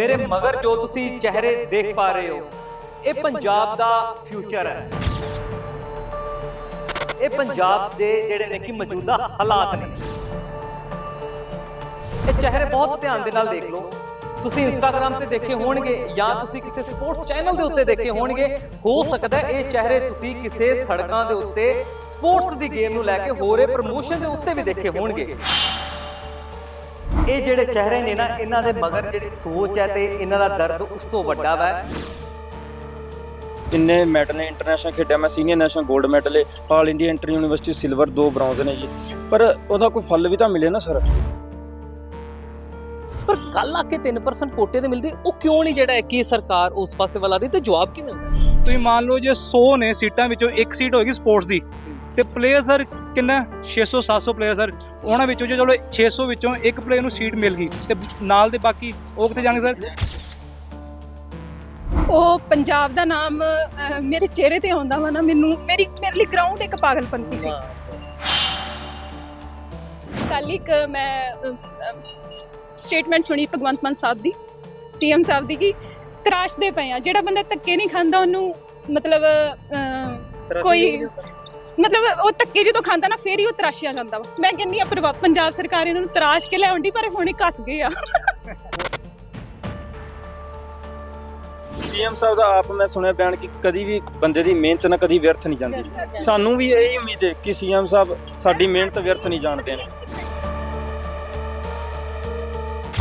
ਮੇਰੇ ਮਗਰ ਜੋ ਤੁਸੀਂ ਚਿਹਰੇ ਦੇਖ ਪਾ ਰਹੇ ਹੋ, ਇਹ ਪੰਜਾਬ ਦਾ ਫਿਊਚਰ ਹੈ। ਇਹ ਪੰਜਾਬ ਦੇ ਜਿਹੜੇ ਨੇ ਕਿ ਮੌਜੂਦਾ ਹਾਲਾਤ ਨੇ। ਇਹ ਚਿਹਰੇ ਬਹੁਤ ਧਿਆਨ ਦੇ ਨਾਲ ਦੇਖ ਲਓ। ਤੁਸੀਂ ਇੰਸਟਾਗ੍ਰam ਤੇ ਦੇਖੇ ਹੋਣਗੇ ਜਾਂ ਤੁਸੀਂ ਕਿਸੇ ਸਪੋਰਟਸ ਚੈਨਲ ਦੇ ਉੱਤੇ ਦੇਖੇ ਹੋਣਗੇ, ਹੋ ਸਕਦਾ ਇਹ ਚਿਹਰੇ ਤੁਸੀਂ ਕਿਸੇ ਸੜਕਾਂ ਦੇ ਉੱਤੇ ਸਪੋਰਟਸ ਦੀ ਗੇਮ ਨੂੰ ਲੈ ਕੇ ਹੋ ਰਹੇ ਪ੍ਰਮੋਸ਼ਨ ਦੇ ਉੱਤੇ ਵੀ ਦੇਖੇ ਹੋਣਗੇ। ਇਹ ਜਿਹੜੇ ਚਿਹਰੇ ਨੇ ਨਾ ਇਹਨਾਂ ਦੇ ਮਗਰ ਜਿਹੜੀ ਸੋਚ ਹੈ ਤੇ ਇਹਨਾਂ ਦਾ ਦਰਦ ਉਸ ਤੋਂ ਵੱਡਾ ਵਾ। ਇੰਨੇ ਮੈਡਲ ਨੇ ਇੰਟਰਨੈਸ਼ਨਲ ਖੇਡਿਆ ਮੈਂ ਸੀਨੀਅਰ ਨੈਸ਼ਨਲ 골ਡ ਮੈਡਲ ਹੈ all India inter university silver ਦੋ ਬ੍ਰੌਂਜ਼ ਨੇ ਜੀ। ਪਰ ਉਹਦਾ ਕੋਈ ਫਲ ਵੀ ਤਾਂ ਮਿਲੇ ਨਾ ਸਰ ਪਰ ਕੱਲ ਆ ਕੇ 3% ਕੋਟੇ ਦੇ ਮਿਲਦੇ ਉਹ ਕਿਉਂ ਨਹੀਂ ਜਿਹੜਾ ਹੈ ਕਿ ਸਰਕਾਰ ਉਸ ਪਾਸੇ ਵਾਲਾ ਰਹੀ ਤੇ ਜਵਾਬ ਕਿਵੇਂ ਹੁੰਦਾ? ਤੁਸੀਂ ਮੰਨ ਲਓ ਜੇ 100 ਨੇ ਸੀਟਾਂ ਵਿੱਚੋਂ ਇੱਕ ਸੀਟ ਹੋਏਗੀ ਸਪੋਰਟਸ ਦੀ। ਤੇ ਪਲੇਅਰ ਸਰ ਕਿੰਨਾ? 600 700 ਪਲੇਅਰ ਸਰ ਉਹਨਾਂ ਵਿੱਚੋਂ ਜੇ ਚਲੋ 600 ਵਿੱਚੋਂ ਇੱਕ ਪਲੇਅਰ ਨੂੰ ਸੀਟ ਮਿਲ ਗਈ ਤੇ ਨਾਲ ਦੇ ਬਾਕੀ ਉਹ ਕਿੱਥੇ ਜਾਣਗੇ ਸਰ ਉਹ ਪੰਜਾਬ ਦਾ ਨਾਮ ਅਹ, ਮੇਰੇ ਚਿਹਰੇ ਤੇ ਆਉਂਦਾ ਵਾ ਨਾ ਮੈਨੂੰ। ਮੇਰੀ ਮੇਰੇ ਲਈ ਗਰਾਊਂਡ ਇੱਕ ਪਾਗਲਪੰਤੀ ਸੀ। ਕੱਲ ਇੱਕ ਮੈਂ ਸਟੇਟਮੈਂਟ ਸੁਣੀ ਭਗਵੰਤ ਮਾਨ ਸਾਹਿਬ ਦੀ ਸੀਐਮ ਸਾਹਿਬ ਦੀ ਕਿ ਤਰਾਸ਼ਦੇ ਪਏ ਆ। ਜਿਹੜਾ ਬੰਦਾ ਧੱਕੇ ਨਹੀਂ ਖਾਂਦਾ ਉਹਨੂੰ ਮਤਲਬ ਅਹ, ਕੋਈ ਮਤਲਬ ਉਹ ਧੱਕੇ ਜਦੋਂ ਖਾਂਦਾ ਨਾ ਫੇਰ ਹੀ ਉਹ ਤਰਾਸ਼ਿਆ ਜਾਂਦਾ ਵਾ। ਮੈਂ ਕਹਿੰਦੀ ਆ ਪ੍ਰਭਾ- ਪੰਜਾਬ ਸਰਕਾਰ ਇਹਨਾਂ ਨੂੰ ਤਰਾਸ਼ ਕੇ ਲਿਆਉਂਦੀ ਪਰ ਹੁਣੇ ਕੱਸ ਗਏ ਆ। ਸੀਐਮ ਸਾਹਿਬ ਦਾ ਆਪ ਮੈਂ ਸੁਣਿਆ ਬਿਆਨ ਕਿ ਕਦੀ ਵੀ ਬੰਦੇ ਦੀ ਮਿਹਨਤ ਨਾ ਕਦੀ ਵਿਅਰਥ ਨਹੀਂ ਜਾਂਦੀ। ਸਾਨੂੰ ਵੀ ਇਹੀ ਉਮੀਦ ਹੈ ਕਿ ਸੀਐਮ ਸਾਹਿਬ ਸਾਡੀ ਮਿਹਨਤ ਵਿਅਰਥ ਨਹੀਂ ਜਾਣ ਦੇਣ।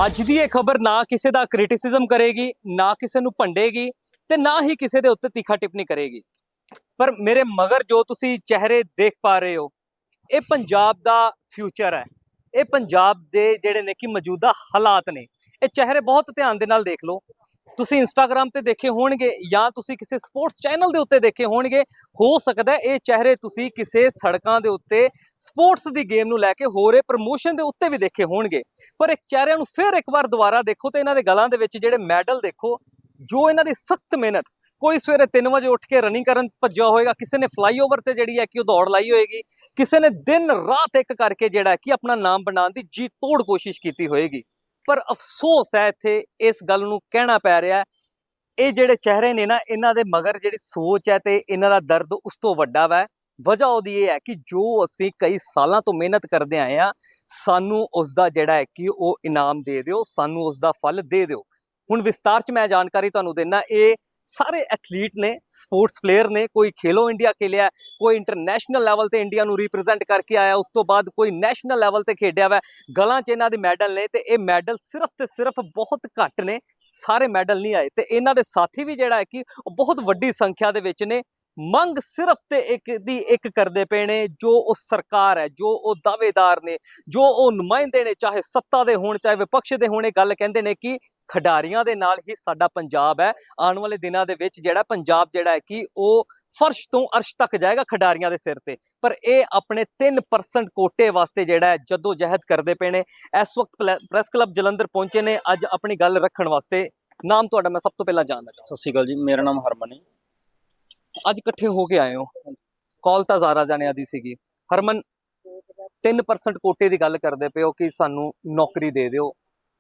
ਅੱਜ ਦੀ ਇਹ ਖਬਰ ਨਾ ਕਿਸੇ ਦਾ ਕ੍ਰਿਟਿਸਿਜ਼ਮ ਕਰੇਗੀ ਨਾ ਕਿਸੇ ਨੂੰ ਭੰਡੇਗੀ ਤੇ ਨਾ ਹੀ ਕਿਸੇ ਦੇ ਉੱਤੇ ਤਿੱਖਾ ਟਿੱਪਣੀ ਕਰੇਗੀ। ਪਰ ਮੇਰੇ ਮਗਰ ਜੋ ਤੁਸੀਂ ਚਿਹਰੇ ਦੇਖ ਪਾ ਰਹੇ ਹੋ, ਇਹ ਪੰਜਾਬ ਦਾ ਫਿਊਚਰ ਹੈ। ਇਹ ਪੰਜਾਬ ਦੇ ਜਿਹੜੇ ਨੇ ਕਿ ਮੌਜੂਦਾ ਹਾਲਾਤ ਨੇ। ਇਹ ਚਿਹਰੇ ਬਹੁਤ ਧਿਆਨ ਦੇ ਨਾਲ ਦੇਖ ਲਓ। ਤੁਸੀਂ ਇੰਸਟਾਗ੍ਰam ਤੇ ਦੇਖੇ ਹੋਣਗੇ ਜਾਂ ਤੁਸੀਂ ਕਿਸੇ ਸਪੋਰਟਸ ਚੈਨਲ ਦੇ ਉੱਤੇ ਦੇਖੇ ਹੋਣਗੇ, ਹੋ ਸਕਦਾ ਇਹ ਚਿਹਰੇ ਤੁਸੀਂ ਕਿਸੇ ਸੜਕਾਂ ਦੇ ਉੱਤੇ ਸਪੋਰਟਸ ਦੀ ਗੇਮ ਨੂੰ ਲੈ ਕੇ ਹੋ ਰਹੇ ਪ੍ਰਮੋਸ਼ਨ ਦੇ ਉੱਤੇ ਵੀ ਦੇਖੇ ਹੋਣਗੇ। ਪਰ ਇੱਕ ਚਿਹਰਿਆਂ ਨੂੰ ਫਿਰ ਇੱਕ ਵਾਰ ਦੁਬਾਰਾ ਦੇਖੋ ਤੇ ਇਹਨਾਂ ਦੇ ਗਲਾਂ ਦੇ ਵਿੱਚ ਜਿਹੜੇ ਮੈਡਲ ਦੇਖੋ, ਜੋ ਇਹਨਾਂ ਦੀ ਸਖਤ ਮਿਹਨਤ ਕੋਈ ਸਵੇਰੇ 3 ਵਜੇ ਉੱਠ ਕੇ ਰਨਿੰਗ ਕਰਨ ਭੱਜਿਆ ਹੋਏਗਾ, ਕਿਸੇ ਨੇ ਫਲਾਈਓਵਰ ਤੇ ਜਿਹੜੀ ਹੈ ਕਿ ਉਹ ਦੌੜ ਲਾਈ ਹੋਏਗੀ, ਕਿਸੇ ਨੇ ਦਿਨ ਰਾਤ ਇੱਕ ਕਰਕੇ ਜਿਹੜਾ ਹੈ ਕਿ ਆਪਣਾ ਨਾਮ ਬਣਾਉਣ ਦੀ ਜੀ ਤੋੜ ਕੋਸ਼ਿਸ਼ ਕੀਤੀ ਹੋਏਗੀ। ਪਰ ਅਫਸੋਸ ਹੈ ਇੱਥੇ ਇਸ ਗੱਲ ਨੂੰ ਕਹਿਣਾ ਪੈ ਰਿਹਾ ਇਹ ਜਿਹੜੇ ਚਿਹਰੇ ਨੇ ਨਾ, ਇਹਨਾਂ ਦੇ ਮਗਰ ਜਿਹੜੀ ਸੋਚ ਹੈ ਤੇ ਇਹਨਾਂ ਦਾ ਦਰਦ ਉਸ ਤੋਂ ਵੱਡਾ ਵਾ। ਵਜ੍ਹਾ ਉਹਦੀ ਇਹ ਹੈ ਕਿ ਜੋ ਅਸੀਂ ਕਈ ਸਾਲਾਂ ਤੋਂ ਮਿਹਨਤ ਕਰਦੇ ਆਏ ਆ ਸਾਨੂੰ ਉਸ ਦਾ ਜਿਹੜਾ ਹੈ ਕਿ ਉਹ ਇਨਾਮ ਦੇ ਦਿਓ, ਸਾਨੂੰ ਉਸ ਦਾ ਫਲ ਦੇ ਦਿਓ। ਹੁਣ ਵਿਸਤਾਰ ਚ ਮੈਂ ਜਾਣਕਾਰੀ ਤੁਹਾਨੂੰ ਦੇਣਾ ਇਹ ਸਾਰੇ ਐਥਲੀਟ ਨੇ ਸਪੋਰਟਸ ਪਲੇਅਰ ਨੇ, ਕੋਈ ਖੇਲੋ ਇੰਡੀਆ ਖੇਲਿਆ, ਕੋਈ ਇੰਟਰਨੈਸ਼ਨਲ ਲੈਵਲ ਤੇ ਇੰਡੀਆ ਨੂੰ ਰਿਪਰੈਜ਼ੈਂਟ ਕਰਕੇ ਆਇਆ, ਉਸ ਤੋਂ ਬਾਅਦ ਕੋਈ ਨੈਸ਼ਨਲ ਲੈਵਲ ਤੇ ਖੇਡਿਆ ਵਾ। ਗਲਾਂ 'ਚ ਇਹਨਾਂ ਦੇ ਮੈਡਲ ਨੇ ਤੇ ਇਹ ਮੈਡਲ ਸਿਰਫ ਤੇ ਸਿਰਫ ਬਹੁਤ ਘੱਟ ਨੇ, ਸਾਰੇ ਮੈਡਲ ਨਹੀਂ ਆਏ। ਤੇ ਇਹਨਾਂ ਦੇ ਸਾਥੀ ਵੀ ਜਿਹੜਾ ਹੈ ਕਿ ਉਹ ਬਹੁਤ ਵੱਡੀ ਸੰਖਿਆ ਦੇ ਵਿੱਚ ਨੇ। ਮੰਗ ਸਿਰਫ ਤੇ ਇੱਕ ਦੀ ਇੱਕ ਕਰਦੇ ਪਏ ਨੇ, ਜੋ ਉਹ ਸਰਕਾਰ ਹੈ, ਜੋ ਉਹ ਦਾਅਵੇਦਾਰ ਨੇ, ਜੋ ਉਹ ਨੁਮਾਇੰਦੇ ਨੇ, ਚਾਹੇ ਸੱਤਾ ਦੇ ਹੋਣ, ਚਾਹੇ ਵਿਪਕਸ਼ ਦੇ ਹੋਣ, ਇਹ ਗੱਲ ਕਹਿੰਦੇ ਨੇ ਕਿ ਖਿਡਾਰੀਆਂ ਦੇ ਨਾਲ ਹੀ ਸਾਡਾ ਪੰਜਾਬ ਹੈ। ਆਉਣ ਵਾਲੇ ਦਿਨਾਂ ਦੇ ਵਿੱਚ ਜਿਹੜਾ ਪੰਜਾਬ ਜਿਹੜਾ ਹੈ ਕਿ ਉਹ ਫਰਸ਼ ਤੋਂ ਅਰਸ਼ ਤੱਕ ਜਾਏਗਾ ਖਿਡਾਰੀਆਂ ਦੇ ਸਿਰ ਤੇ। ਪਰ ਇਹ ਆਪਣੇ 3% ਕੋਟੇ ਵਾਸਤੇ ਜਿਹੜਾ ਹੈ ਜੱਦੋ ਜਹਿਦ ਕਰਦੇ ਪਏ ਨੇ। ਇਸ ਵਕਤ ਪ੍ਰੈਸ ਕਲੱਬ ਜਲੰਧਰ ਪਹੁੰਚੇ ਨੇ। ਅੱਜ ਆਪਣੀ ਗੱਲ ਰੱਖਣ ਵਾਸਤੇ ਨਾਮ ਤੁਹਾਡਾ ਮੈਂ ਸਭ ਤੋਂ ਪਹਿਲਾਂ ਜਾਣਨਾ ਚਾਹੁੰਦਾ। ਸਤਿ ਸ਼੍ਰੀ ਅਕਾਲ ਜੀ, ਮੇਰਾ ਨਾਮ ਹਰਮਨ। ਹੈ ਅੱਜ ਇਕੱਠੇ ਹੋ ਕੇ ਆਏ ਹੋ। ਕਾਲ ਤਾਂ ਜ਼ਾਰਾ ਜਾਣਿਆਂ ਦੀ ਸੀਗੀ। ਹਰਮਨ 3% ਕੋਟੇ ਦੀ ਗੱਲ ਕਰਦੇ ਪਏ ਹੋ ਕਿ ਸਾਨੂੰ ਨੌਕਰੀ ਦੇ ਦਿਓ।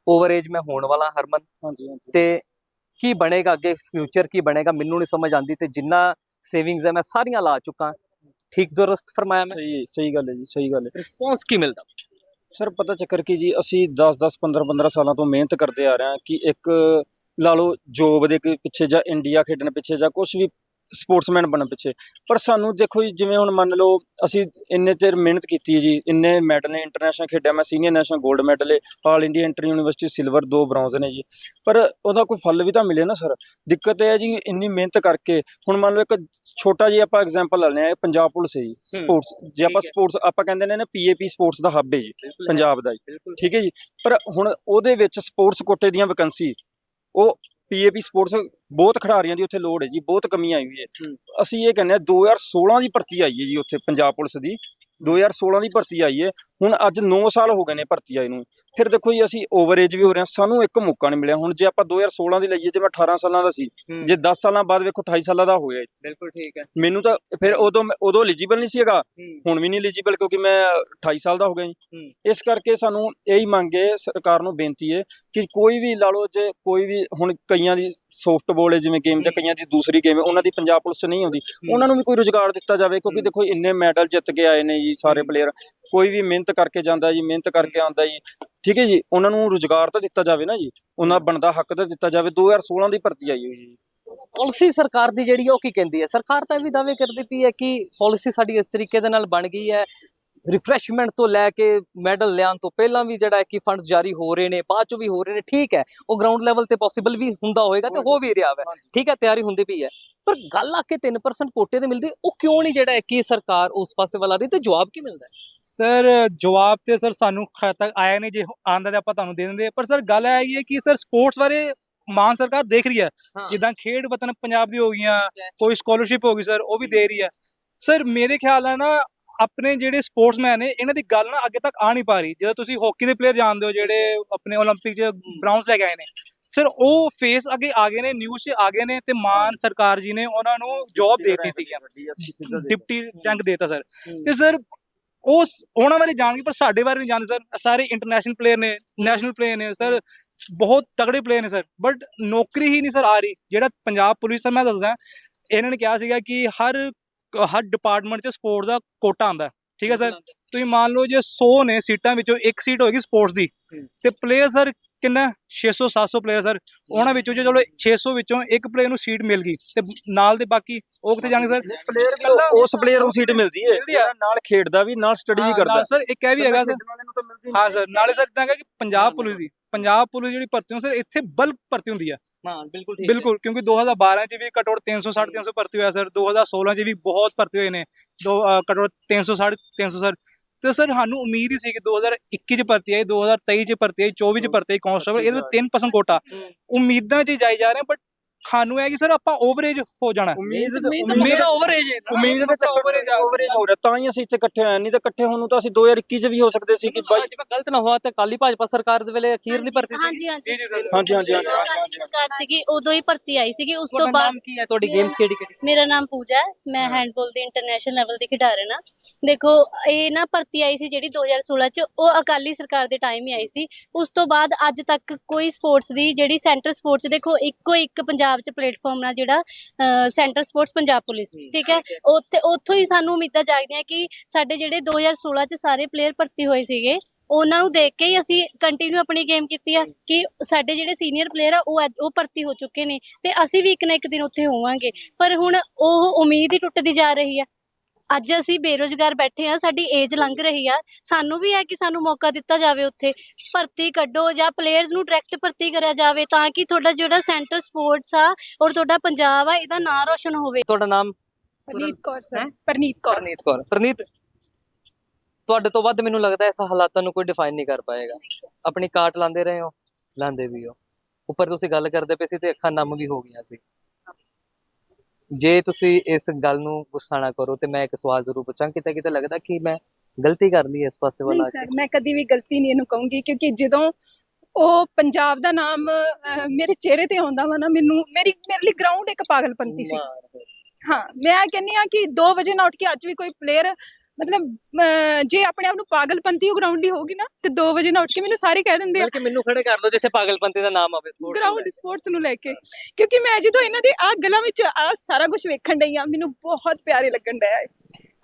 ਓਵਰ ਏਜ ਮੈਂ ਹੋਣ ਵਾਲਾ ਹਰਮਨ। ਹਾਂਜੀ ਹਾਂਜੀ। ਤੇ ਕੀ ਬਣੇਗਾ ਅੱਗੇ? ਫਿਊਚਰ ਕੀ ਬਣੇਗਾ? ਮੈਨੂੰ ਨਹੀਂ ਸਮਝ ਆਂਦੀ ਤੇ ਜਿੰਨਾ ਸੇਵਿੰਗਸ ਹੈ ਮੈਂ ਸਾਰੀਆਂ ਲਾ ਚੁੱਕਾ। ਠੀਕ ਦੁਰਸਤ ਫਰਮਾਇਆ ਮੈਂ? ਸਹੀ ਸਹੀ ਗੱਲ ਹੈ ਜੀ ਸਹੀ ਗੱਲ ਹੈ। ਰਿਸਪੌਂਸ ਕੀ ਮਿਲਦਾ? ਸਰ ਪਤਾ ਚੱਕਰ ਕੀ ਜੀ ਅਸੀਂ 10 10 15 15 ਸਾਲਾਂ ਤੋਂ ਮਿਹਨਤ ਕਰਦੇ ਆ ਰਹੇ ਹਾਂ ਕਿ ਇੱਕ ਲਾ ਲਓ ਜੋਬ ਦੇ ਪਿੱਛੇ ਜਾਂ ਇੰਡੀਆ ਖੇਡਣ ਪਿੱਛੇ ਜਾਂ ਕੁਝ ਵੀ ਸਪੋਰਟਸਮੈਨ ਬਣਨ ਪਿੱਛੇ। ਪਰ ਸਾਨੂੰ ਦੇਖੋ ਜੀ ਜਿਵੇਂ ਹੁਣ ਮੰਨ ਲਓ ਅਸੀਂ ਇੰਨੇ ਚਿਰ ਮਿਹਨਤ ਕੀਤੀ ਹੈ ਜੀ ਇੰਨੇ ਮੈਡਲ ਨੇ ਇੰਟਰਨੈਸ਼ਨਲ ਖੇਡਿਆ ਮੈਂ ਸੀਨੀਅਰ ਨੈਸ਼ਨਲ 골ਡ ਮੈਡਲ ਹੈ all India inter university silver ਦੋ ਬ੍ਰੌਂਜ਼ ਨੇ ਜੀ। ਪਰ ਉਹਦਾ ਕੋਈ ਫਲ ਵੀ ਤਾਂ ਮਿਲੇ ਨਾ ਸਰ ਦਿੱਕਤ ਇਹ ਹੈ ਜੀ ਇੰਨੀ ਮਿਹਨਤ ਕਰਕੇ ਹੁਣ ਮੰਨ ਲਓ ਇੱਕ ਛੋਟਾ ਜਿਹਾ ਆਪਾਂ ਐਗਜ਼ਾਮਪਲ ਲੈਣੇ ਆ ਪੰਜਾਬ ਪੁਲਿਸ ਹੈ ਜੀ ਸਪੋਰਟਸ ਜੇ ਆਪਾਂ। ਸਪੋਰਟਸ ਆਪਾਂ ਕਹਿੰਦੇ ਨੇ ਨਾ ਪੀਏਪੀ ਸਪੋਰਟਸ ਦਾ ਹੱਬ ਹੈ ਜੀ ਪੰਜਾਬ ਦਾ ਜੀ ਠੀਕ ਹੈ ਜੀ? ਪਰ ਹੁਣ ਉਹਦੇ ਵਿੱਚ ਸਪੋਰਟਸ ਕੋਟੇ ਦੀਆਂ ਵੈਕੈਂਸੀ ਉਹ ਪੀਏਪੀ ਸਪੋਰਟਸ ਬਹੁਤ ਖਿਡਾਰੀਆਂ ਦੀ ਉੱਥੇ ਲੋੜ ਹੈ ਜੀ ਬਹੁਤ ਕਮੀ ਆਈ ਹੋਈ ਹੈ। ਅਸੀਂ ਇਹ ਕਹਿੰਦੇ ਆ 2016 ਦੀ ਭਰਤੀ ਆਈ ਹੈ ਜੀ ਉੱਥੇ ਪੰਜਾਬ ਪੁਲਿਸ ਦੀ। 2016 ਦੀ ਭਰਤੀ ਆਈ ਹੈ ਹੁਣ ਅੱਜ 9 ਸਾਲ ਹੋ ਗਏ ਨੇ ਭਰਤੀ ਆਈ ਨੂੰ। ਫਿਰ ਦੇਖੋ ਜੀ ਅਸੀਂ ਓਵਰ ਏਜ ਵੀ ਹੋ ਰਹੇ ਹਾਂ। ਸਾਨੂੰ ਇੱਕ ਮੌਕਾ ਨਹੀਂ ਮਿਲਿਆ। ਹੁਣ ਜੇ ਆਪਾਂ 2016 ਦੀ ਲਈਏ ਜੇ ਮੈਂ 18 ਸਾਲਾਂ ਦਾ ਸੀ ਜੇ 10 ਸਾਲਾਂ ਬਾਅਦ ਵੇਖੋ 28 ਸਾਲਾਂ ਦਾ ਹੋ ਗਿਆ ਜੀ। ਬਿਲਕੁਲ ਠੀਕ ਹੈ। ਮੈਨੂੰ ਤਾਂ ਫਿਰ ਉਦੋਂ ਉਦੋਂ ਐਲੀਜੀਬਲ ਨਹੀਂ ਸੀਗਾ। ਹੁਣ ਵੀ ਨਹੀਂ ਐਲੀਜੀਬਲ ਕਿਉਂਕਿ ਮੈਂ 28 ਸਾਲ ਦਾ ਹੋ ਗਿਆ ਜੀ। ਇਸ ਕਰਕੇ ਸਾਨੂੰ ਇਹੀ ਮੰਗ ਸਰਕਾਰ ਨੂੰ ਬੇਨਤੀ ਹੈ ਕਿ ਕੋਈ ਵੀ ਲਾ ਲਓ ਜੇ ਕੋਈ ਵੀ ਹੁਣ ਕਈਆਂ ਦੀ ਸੌਫਟਬਾਲ ਹੈ ਜਿਵੇਂ ਗੇਮ ਜਾਂ ਕਈਆਂ ਦੀ ਦੂਸਰੀ ਗੇਮ ਹੈ ਉਹਨਾਂ ਦੀ ਪੰਜਾਬ ਪੁਲਿਸ 'ਚ ਨਹੀਂ ਆਉਂਦੀ। ਉਹਨਾਂ ਨੂੰ ਵੀ ਕੋਈ ਰੁਜ਼ਗਾਰ ਦਿੱਤਾ ਜਾਵੇ ਕਿਉਂਕਿ। ਦੇਖੋ ਇੰਨੇ ਮੈਡਲ ਜਿੱਤ ਕੇ ਆਏ ਨੇ ਜੀ ਸਾਰੇ। ਪਲੇਅਰ ਕੋਈ ਵੀ ਮਿਹਨਤ ਕਰਕੇ ਜਾਂਦਾ ਜੀ ਮਿਹਨਤ ਕਰਕੇ ਆਉਂਦਾ ਜੀ। ਠੀਕ ਹੈ ਜੀ ਉਹਨਾਂ ਨੂੰ ਰੁਜ਼ਗਾਰ ਤਾਂ ਦਿੱਤਾ ਜਾਵੇ ਨਾ ਜੀ। ਉਹਨਾਂ ਬਣਦਾ ਹੱਕ ਤਾਂ ਦਿੱਤਾ ਜਾਵੇ। 2016 ਦੀ ਭਰਤੀ ਆਈ ਹੋਈ ਜੀ। ਪਾਲਿਸੀ ਸਰਕਾਰ ਦੀ ਜਿਹੜੀ ਉਹ ਕੀ ਕਹਿੰਦੀ ਹੈ? ਸਰਕਾਰ ਤਾਂ ਇਹ ਵੀ ਦਾਅਵੇ ਕਰਦੀ ਪਈ ਹੈ ਕਿ ਪਾਲਿਸੀ ਸਾਡੀ ਇਸ ਤਰੀਕੇ ਦੇ ਨਾਲ ਬਣ ਗਈ ਹੈ। ਰਿਫਰੈਸ਼ਮੈਂਟ ਤੋਂ ਲੈ ਕੇ ਮੈਡਲ ਲਿਆਉਣ ਤੋਂ ਪਹਿਲਾਂ ਵੀ ਜਿਹੜਾ ਕਿ ਫੰਡਸ ਜਾਰੀ ਹੋ ਰਹੇ ਨੇ ਬਾਅਦ ਚੋਂ ਵੀ ਹੋ ਰਹੇ ਨੇ ਠੀਕ ਹੈ। ਉਹ ਗਰਾਊਂਡ ਲੈਵਲ ਤੇ ਪੋਸੀਬਲ ਵੀ ਹੁੰਦਾ ਹੋਏਗਾ ਤੇ ਹੋ ਵੀ ਰਿਹਾ ਹੈ ਠੀਕ ਹੈ ਤਿਆਰੀ ਹੁੰਦੀ ਪਈ ਹੈ। ਪਰ ਗੱਲ ਆ ਕੇ 3% ਕੋਟੇ ਤੇ ਮਿਲਦੀ ਉਹ ਕਿਉਂ ਨਹੀਂ ਜਿਹੜਾ ਕਿ ਸਰਕਾਰ ਉਸ ਪਾਸੇ ਵਾਲਾ ਰਹੀ ਤੇ ਜਵਾਬ ਕੀ ਮਿਲਦਾ ਸਰ ਜਵਾਬ ਤੇ ਸਰ ਸਾਨੂੰ ਖਾ ਤੱਕ ਆਇਆ ਨਹੀਂ ਜੇ ਆਂਦਾ ਤੇ ਆਪਾਂ ਤੁਹਾਨੂੰ ਦੇ ਦਿੰਦੇ। ਪਰ ਸਰ ਗੱਲ ਇਹ ਹੈ ਕਿ ਸਰ ਸਪੋਰਟਸ ਬਾਰੇ ਮਾਨ ਸਰਕਾਰ ਦੇਖ ਰਹੀ ਹੈ। ਹਾਂ। ਜਿੱਦਾਂ ਖੇਡ ਵਤਨ ਪੰਜਾਬ ਦੀ ਹੋ ਗਈਆਂ ਕੋਈ ਸਕਾਲਰਸ਼ਿਪ ਹੋ ਗਈ ਸਰ ਉਹ ਵੀ ਦੇ ਰਹੀ ਹੈ। ਸਰ ਮੇਰੇ ਖਿਆਲ ਨਾਲ ਨਾ ਆਪਣੇ ਜਿਹੜੇ ਸਪੋਰਟਸਮੈਨ ਨੇ ਇਹਨਾਂ ਦੀ ਗੱਲ ਨਾ ਅੱਗੇ ਤੱਕ ਆ ਨਹੀਂ ਪਾ ਰਹੀ ਜਦੋਂ ਤੁਸੀਂ ਹਾਕੀ ਦੇ ਪਲੇਅਰ ਜਾਣਦੇ ਹੋ ਜਿਹੜੇ ਆਪਣੇ 올림픽 'ਚ ਬ੍ਰਾਊਨਸ ਲੈ ਕੇ ਆਏ ਨੇ ਸਰ ਉਹ ਫੇਸ ਅੱਗੇ ਆ ਗਏ ਨੇ ਨਿਊਜ਼ 'ਚ ਆ ਗਏ ਨੇ ਤੇ ਮਾਨ ਸਰਕਾਰ ਜੀ ਨੇ ਉਹਨਾਂ ਨੂੰ ਜੌਬ ਦੇਤੀ ਸੀਗੀਆਂ ਡਿਪਟੀ ਰੈਂਕ ਦੇਤਾ ਸਰ ਤੇ ਸਰ ਉਸ ਉਹਨਾਂ ਬਾਰੇ ਜਾਣਗੇ ਪਰ ਸਾਡੇ ਬਾਰੇ ਨਹੀਂ ਜਾਣਦੇ ਸਰ ਸਾਰੇ ਇੰਟਰਨੈਸ਼ਨਲ ਪਲੇਅਰ ਨੇ ਨੈਸ਼ਨਲ ਪਲੇਅਰ ਨੇ ਸਰ ਬਹੁਤ ਤਗੜੇ ਪਲੇਅਰ ਨੇ ਸਰ ਬਟ ਨੌਕਰੀ ਹੀ ਨਹੀਂ ਸਰ ਆ ਰਹੀ ਜਿਹੜਾ ਪੰਜਾਬ ਪੁਲਿਸ ਦਾ ਮੈਂ ਦੱਸਦਾ ਇਹਨਾਂ ਨੇ ਕਿਹਾ ਸੀਗਾ ਕਿ ਹਰ ਹਰ ਡਿਪਾਰਟਮੈਂਟ 'ਚ ਸਪੋਰਟ ਦਾ ਕੋਟਾ ਆਉਂਦਾ ਠੀਕ ਹੈ ਸਰ ਤੁਸੀਂ ਮੰਨ ਲਓ ਜੇ 100 ਨੇ ਸੀਟਾਂ ਵਿੱਚੋਂ ਇੱਕ ਸੀਟ ਹੋਏਗੀ ਸਪੋਰਟਸ ਦੀ। ਤੇ ਪਲੇਅਰ ਸਰ ਕਿੰਨਾ? 600 700 ਪਲੇਅਰ ਸਰ ਉਹਨਾਂ ਵਿੱਚੋਂ ਜੇ ਚਲੋ 600 ਵਿੱਚੋਂ ਇੱਕ ਪਲੇਅਰ ਨੂੰ ਸੀਟ ਮਿਲ ਗਈ ਤੇ ਨਾਲ ਦੇ ਬਾਕੀ ਉਹ ਕਿੱਥੇ ਜਾਣਗੇ ਸਰ ਪਲੇਅਰ ਵੀ ਉਸ ਪਲੇਅਰ ਨੂੰ ਸੀਟ ਮਿਲਦੀ ਹੈ। ਮਿਲਦੀ ਹੈ। ਜਿਹੜਾ ਨਾਲ ਖੇਡਦਾ ਵੀ ਨਾਲ ਸਟੱਡੀ ਵੀ ਕਰਦਾ। ਸਰ ਇੱਕ ਇਹ ਵੀ ਹੈਗਾ ਸਰ ਹਾਂ ਸਰ ਨਾਲੇ ਸਰ ਇਦਾਂ ਹੈਗਾ ਕਿ ਪੰਜਾਬ ਪੁਲਿਸ ਦੀ ਪੰਜਾਬ ਪੁਲਿਸ ਜਿਹੜੀ ਭਰਤੀ ਹੁੰਦੀ ਸਰ ਇੱਥੇ ਬਲਕ ਭਰਤੀ ਹੁੰਦੀ ਹੈ ਹਾਂ ਬਿਲਕੁਲ ਠੀਕ ਬਿਲਕੁਲ ਕਿਉਂਕਿ 2012 ਚ ਵੀ ਘੱਟੋ ਘੱਟ 360 300 ਭਰਤੀ ਹੋਇਆ ਸਰ। 2016 ਚ ਵੀ ਬਹੁਤ ਭਰਤੀ ਹੋਏ ਨੇ। ਦੋ ਅਹ ਘੱਟੋ ਘੱਟ 360 300 ਸਰ। ਤੇ ਸਰ ਸਾਨੂੰ ਉਮੀਦ ਹੀ ਸੀ ਕਿ 2021 ਚ ਭਰਤੀ ਆਈ 2023 ਚ ਭਰਤੀ ਆਈ 24 ਚ ਭਰਤੀ ਆਈ ਕਾਂਸਟੇਬਲ ਇਹਦੇ ਵਿੱਚ 3% ਕੋਟਾ। ਹੂੰ। ਉਮੀਦਾਂ ਚ ਜਾਈ ਜਾ ਰਹੇ ਬਟ ਸਾਨੂੰ ਇਹ ਕਿ ਸਰ ਆਪਾਂ ਓਵਰੇਜ ਹੋ ਜਾਣਾ। ਉਮੀਦ ਉਮੀਦ ਓਵਰੇਜ ਹੈ ਉਮੀਦ ਦੇ ਆ। ਓਵਰੇਜ ਹੋ ਰਿਹਾ ਤਾਂ ਹੀ ਅਸੀਂ ਇੱਥੇ ਇਕੱਠੇ ਆਏ ਨਹੀਂ ਤਾਂ ਇਕੱਠੇ ਹੋਣ ਨੂੰ ਤਾਂ ਅਸੀਂ 2021 ਚ ਵੀ ਹੋ ਸਕਦੇ ਸੀ ਕਿ ਬਾਈ ਗਲਤ ਨਾ ਹੋਇਆ ਤੇ ਕਾਲੀ ਭਾਜਪਾ ਸਰਕਾਰ ਦੇ ਵੇਲੇ ਅਖੀਰਲੀ ਭਰਤੀ ਸੀ ਹਾਂਜੀ। ਹਾਂਜੀ ਜੀ ਜੀ ਸਰ। ਹਾਂਜੀ ਹਾਂਜੀ ਹਾਂਜੀ, ਸਰਕਾਰ ਸੀਗੀ ਉਦੋਂ ਹੀ ਭਰਤੀ ਆਈ ਸੀਗੀ ਉਸ ਤੋਂ ਬਾਅਦ ਨਾਮ ਕੀ ਹੈ? ਤੁਹਾਡੀ ਗੇਮਸ ਕਿਹੜੀ ਕਿਹੜੀ? ਮੇਰਾ ਨਾਮ ਪੂਜਾ ਹੈ। ਮੈਂ ਹਾਂ। ਹੈਂਡਬਾਲ ਦੀ ਇੰਟਰਨੈਸ਼ਨਲ ਲੈਵਲ ਦੀ ਖਿਡਾਰਨ ਆ ਦੇਖੋ ਇਹ ਨਾ ਭਰਤੀ ਆਈ ਸੀ ਜਿਹੜੀ 2016 ਚ ਉਹ ਅਕਾਲੀ ਸਰਕਾਰ ਦੇ ਟਾਈਮ ਹੀ ਆਈ ਸੀ। ਉਸ ਤੋਂ ਬਾਅਦ ਅੱਜ ਤੱਕ ਕੋਈ ਸਪੋਰਟਸ ਦੀ ਜਿਹੜੀ ਸੈਂਟਰ ਸਪੋਰਟਸ ਦੇਖੋ ਇੱਕੋ ਇੱਕ ਪੰਜਾਬ ਚ ਪਲੇਟਫਾਰਮ ਨਾਲ ਜਿਹੜਾ ਸੈਂਟਰ ਸਪੋਰਟਸ ਪੰਜਾਬ ਪੁਲਿਸ ਠੀਕ ਹੈ? ਉੱਥੇ ਉੱਥੋਂ ਹੀ ਸਾਨੂੰ ਉਮੀਦਾਂ ਜਾਗਦੀਆਂ ਕਿ ਸਾਡੇ ਜਿਹੜੇ 2016 ਚ ਸਾਰੇ ਪਲੇਅਰ ਭਰਤੀ ਹੋਏ ਸੀਗੇ ਉਹਨਾਂ ਨੂੰ ਦੇਖ ਕੇ ਹੀ ਅਸੀਂ ਕੰਟੀਨਿਊ ਆਪਣੀ ਗੇਮ ਕੀਤੀ ਆ ਕਿ ਸਾਡੇ ਜਿਹੜੇ ਸੀਨੀਅਰ ਪਲੇਅਰ ਆ ਉਹ ਉਹ ਭਰਤੀ ਹੋ ਚੁੱਕੇ ਨੇ ਤੇ ਅਸੀਂ ਵੀ ਇੱਕ ਨਾ ਇੱਕ ਦਿਨ ਉੱਥੇ ਹੋਵਾਂਗੇ। ਪਰ ਹੁਣ ਉਹ ਉਮੀਦ ਹੀ ਟੁੱਟਦੀ ਜਾ ਰਹੀ ਆ। ਅੱਜ ਅਸੀਂ ਬੇਰੋਜ਼ਗਾਰ ਬੈਠੇ ਆ ਸਾਡੀ ਏਜ ਲੰਘ ਰਹੀ ਆ। ਸਾਨੂੰ ਵੀ ਹੈ ਕਿ ਸਾਨੂੰ ਮੌਕਾ ਦਿੱਤਾ ਜਾਵੇ ਉੱਥੇ ਭਰਤੀ ਕੱਢੋ ਜਾਂ ਪਲੇਅਰਸ ਨੂੰ ਡਾਇਰੈਕਟ ਭਰਤੀ ਕਰਿਆ ਜਾਵੇ ਤਾਂ ਕਿ ਤੁਹਾਡਾ ਜਿਹੜਾ ਸੈਂਟਰ ਸਪੋਰਟਸ ਆ ਔਰ ਤੁਹਾਡਾ ਪੰਜਾਬ ਆ ਇਹਦਾ ਨਾਂ ਰੋਸ਼ਨ ਹੋਵੇ। ਤੁਹਾਡਾ ਨਾਮ? ਪਰਨੀਤ ਕੌਰ? ਸਰ। ਪਰਨੀਤ ਕੌਰ। ਪ੍ਰਨੀਤ ਕੌਰ। ਪ੍ਰਨੀਤ ਤੁਹਾਡੇ ਤੋਂ ਵੱਧ ਮੈਨੂੰ ਲੱਗਦਾ ਇਸ ਹਾਲਾਤਾਂ ਨੂੰ ਕੋਈ ਡਿਫਾਈਨ ਨਹੀਂ ਕਰ ਪਾਏਗਾ। ਆਪਣੀ ਕਾਟ ਲਾਉਂਦੇ ਰਹੇ ਹੋ ਲਾਉਂਦੇ ਵੀ ਹੋ। ਉੱਪਰ ਤੁਸੀਂ ਗੱਲ ਕਰਦੇ ਪਏ ਸੀ ਤੇ ਅੱਖਾਂ ਨਮ ਵੀ ਹੋ ਗਈਆਂ ਸੀ। ਜੇ ਤੁਸੀਂ ਇਸ ਗੱਲ ਨੂੰ ਗੁੱਸਾ ਨਾ ਕਰੋ ਤੇ ਮੈਂ ਇੱਕ ਸਵਾਲ ਜ਼ਰੂਰ ਪੁੱਛਾਂ ਕਿਤੇ ਕਿਤੇ ਲੱਗਦਾ ਕਿ ਮੈਂ ਗਲਤੀ ਕਰ ਲਈ ਇਸ ਪਾਸੇ ਨਹੀਂ ਵਾਲਾ ਸਰ ਮੈਂ ਕਦੀ ਵੀ ਗਲਤੀ ਨਹੀਂ ਇਹਨੂੰ ਕਹੂੰਗੀ ਕਿਉਂਕਿ ਜਦੋਂ ਉਹ ਪੰਜਾਬ ਦਾ ਨਾਮ ਮੇਰੇ ਚਿਹਰੇ ਤੇ ਆਉਂਦਾ ਵਾ ਨਾ ਮੈਨੂੰ ਮੇਰੀ ਮੇਰੇ ਲਈ ਗਰਾਊਂਡ ਇੱਕ ਪਾਗਲਪੰਤੀ ਸੀ। ਹਾਂ ਮੈਂ ਕਹਿੰਨੀ ਆ ਕਿ 2 ਵਜੇ ਨਾ ਉੱਠ ਕੇ ਅੱਜ ਵੀ ਕੋਈ ਪਲੇਅਰ ਮਤਲਬ ਅਹ, ਜੇ ਆਪਣੇ ਆਪ ਨੂੰ ਪਾਗਲਪੰਤੀ ਉਹ ਗਰਾਊਂਡ ਦੀ ਹੋਊਗੀ ਨਾ ਤੇ 2 ਵਜੇ ਨਾ ਉੱਠ ਕੇ ਮੈਨੂੰ ਸਾਰੇ ਕਹਿ ਦਿੰਦੇ ਆ। ਬਲਕਿ ਮੈਨੂੰ ਖੜੇ ਕਰ ਲਓ ਜਿੱਥੇ ਪਾਗਲਪੰਤੀ ਦਾ ਨਾਮ ਆਵੇ ਸਪੋਰਟ ਗਰਾਊਂਡ ਸਪੋਰਟਸ ਨੂੰ ਲੈ ਕੇ। ਕਿਉਂਕਿ ਮੈਂ ਜਦੋਂ ਇਹਨਾਂ ਦੇ ਆ ਗਲਾਂ ਵਿੱਚ ਆ ਸਾਰਾ ਕੁਝ ਵੇਖਣ ਡਈ ਆ ਮੈਨੂੰ ਬਹੁਤ ਪਿਆਰੇ ਲੱਗਣ ਡਿਆ ਹੈ।